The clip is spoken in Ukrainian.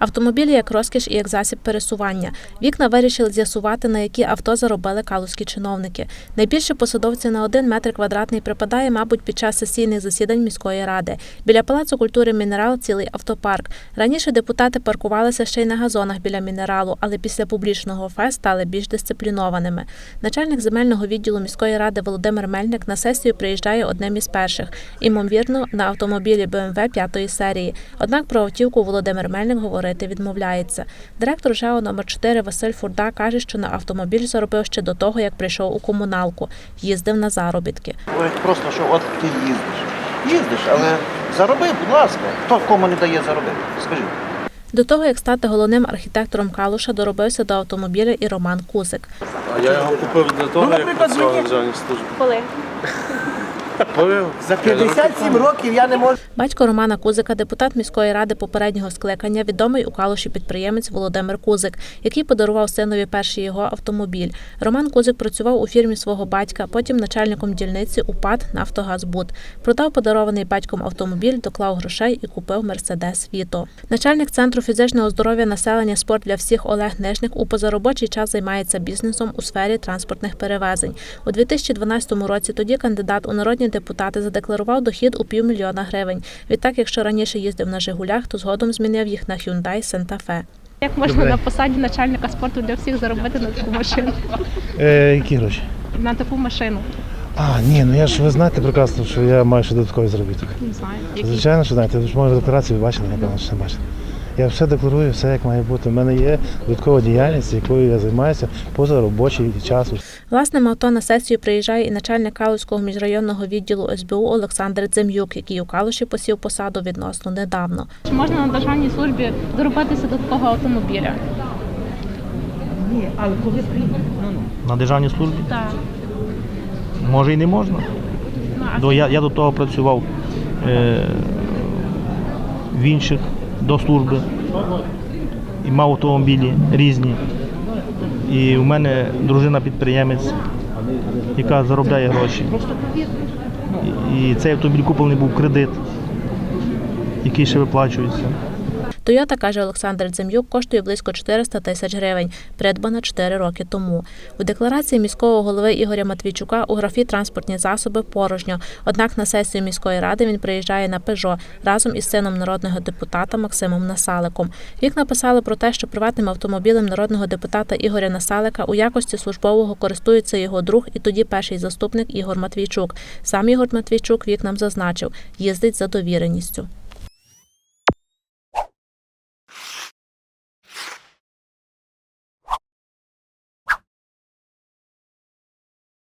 Автомобілі як розкіш і як засіб пересування. Вікна вирішили з'ясувати, на які авто заробили калузькі чиновники. Найбільше посадовців на один метр квадратний припадає, мабуть, під час сесійних засідань міської ради. Біля палацу культури мінерал цілий автопарк. Раніше депутати паркувалися ще й на газонах біля мінералу, але після публічного фе стали більш дисциплінованими. Начальник земельного відділу міської ради Володимир Мельник на сесію приїжджає одним із перших, ймовірно, на автомобілі БМВ п'ятої серії. Однак про автівку Володимир Мельник говорити відмовляється. Директор ЖЕО номер 4 Василь Фурда каже, що на автомобіль заробив ще до того, як прийшов у комуналку. Їздив на заробітки. Просто, що от ти їздиш. Їздиш, але зароби, будь ласка. Хто кому не дає заробити? Скажіть. До того, як стати головним архітектором Калуша, доробився до автомобіля і Роман Кузик. А я його купив для того, Ну, як працював державній службі. Коли? За 57 років я не можу. Батько Романа Кузика, депутат міської ради попереднього скликання, відомий у Калуші підприємець Володимир Кузик, який подарував синові перший його автомобіль. Роман Кузик працював у фірмі свого батька, потім начальником дільниці УПАД «Нафтогазбуд». Продав подарований батьком автомобіль, доклав грошей і купив Мерседес Віто. Начальник центру фізичного здоров'я населення спорт для всіх Олег Нижник у позаробочий час займається бізнесом у сфері транспортних перевезень. У 2012 році тоді кандидат у народні депутати задекларував дохід у півмільйона гривень. Відтак, якщо раніше їздив на Жигулях, то згодом змінив їх на Hyundai Santa Fe. Як можна на посаді начальника спорту для всіх заробити на таку машину? Е, які гроші? На таку машину. А, ні, ну я ж ви знаєте прекрасно, що я маю ще додатковий заробіток. Не знаю. Звичайно, що знаєте, ви ж мою декларацію ви бачили, напевно, що не бачите. Я все декларую, все як має бути. У мене є додаткова діяльність, якою я займаюся поза робочий час. Власним авто на сесію приїжджає і начальник Калуського міжрайонного відділу СБУ Олександр Дзем'юк, який у Калуші посів посаду відносно недавно. Чи можна на державній службі доробитися до такого автомобіля? Ні, але коли На державній службі? Так. Може і не можна. Ну, а я, я до того працював е, в інших до служби і мав автомобілі різні. І у мене дружина підприємець, яка заробляє гроші. І цей автомобіль куплений був кредит, який ще виплачується. Тойота, каже Олександр Дзем'юк, коштує близько 400 тисяч гривень, придбана 4 роки тому. У декларації міського голови Ігоря Матвійчука у графі транспортні засоби порожньо. Однак на сесію міської ради він приїжджає на Пежо разом із сином народного депутата Максимом Насаликом. Вік написали про те, що приватним автомобілем народного депутата Ігоря Насалика у якості службового користується його друг і тоді перший заступник Ігор Матвійчук. Сам Ігор Матвійчук вік нам зазначив, їздить за довіреністю.